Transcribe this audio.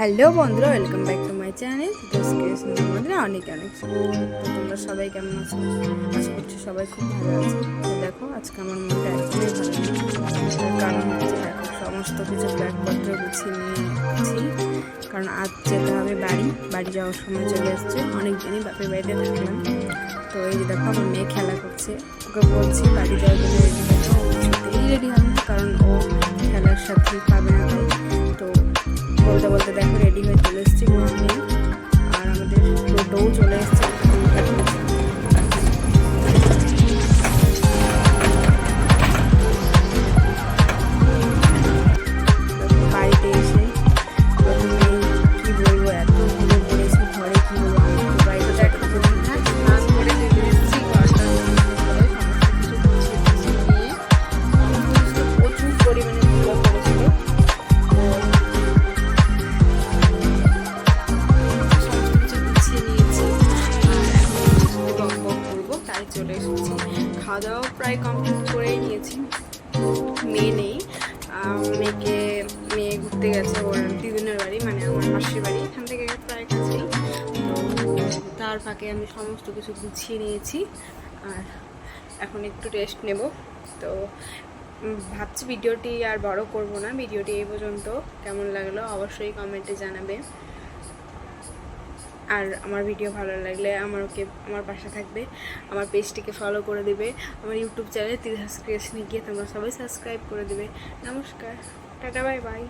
Hello বন্ধুরা, welcome back to my channel. আমাদের অনেক অনেক তোমরা সবাই কেমন আছো? আশা করছি সবাই খুব ভালো আছে। দেখো, আজকে আমার মনটা একদমই ভালো কারণ হচ্ছে দেখো, সমস্ত কিছু ব্যাগপত্র গুছিয়ে নিয়েছি কারণ আজ যেতে হবে বাড়ি। বাড়ি যাওয়ার সময় চলে এসছে। অনেক দিনই বাপের বাড়িতে থাকলাম। তো এই যে দেখো, আমার মেয়ে খেলা করছে। ওকে বলছি বাড়ি যাওয়ার জন্য রেডি রেডি হবে। কারণ ও খেলার সাথে খাওয়া দাওয়া প্রায় কমপ্লিট করেই নিয়েছি। মেয়ে নেই। মেয়েকে, মেয়ে ঘুরতে গেছে, ওর দিদুনের বাড়ি মানে আমার মাসির বাড়ি। এখান থেকে প্রায় কাছেই। তার ফাঁকে আমি সমস্ত কিছু গুছিয়ে নিয়েছি। আর এখন একটু রেস্ট নেব। তো ভাবছি ভিডিওটি আর বড় করব না। ভিডিওটি এই পর্যন্ত। কেমন লাগল অবশ্যই কমেন্টে জানাবে। আর আমার ভিডিও ভালো লাগলে আমাকে আমার পাশে থাকবে, আমার পেজটিকে ফলো করে দেবে, আমার ইউটিউব চ্যানেল তিরহাস ক্রিয়েশনে গিয়ে তোমরা সবাই সাবস্ক্রাইব করে দেবে। নমস্কার, টাটা বাই বাই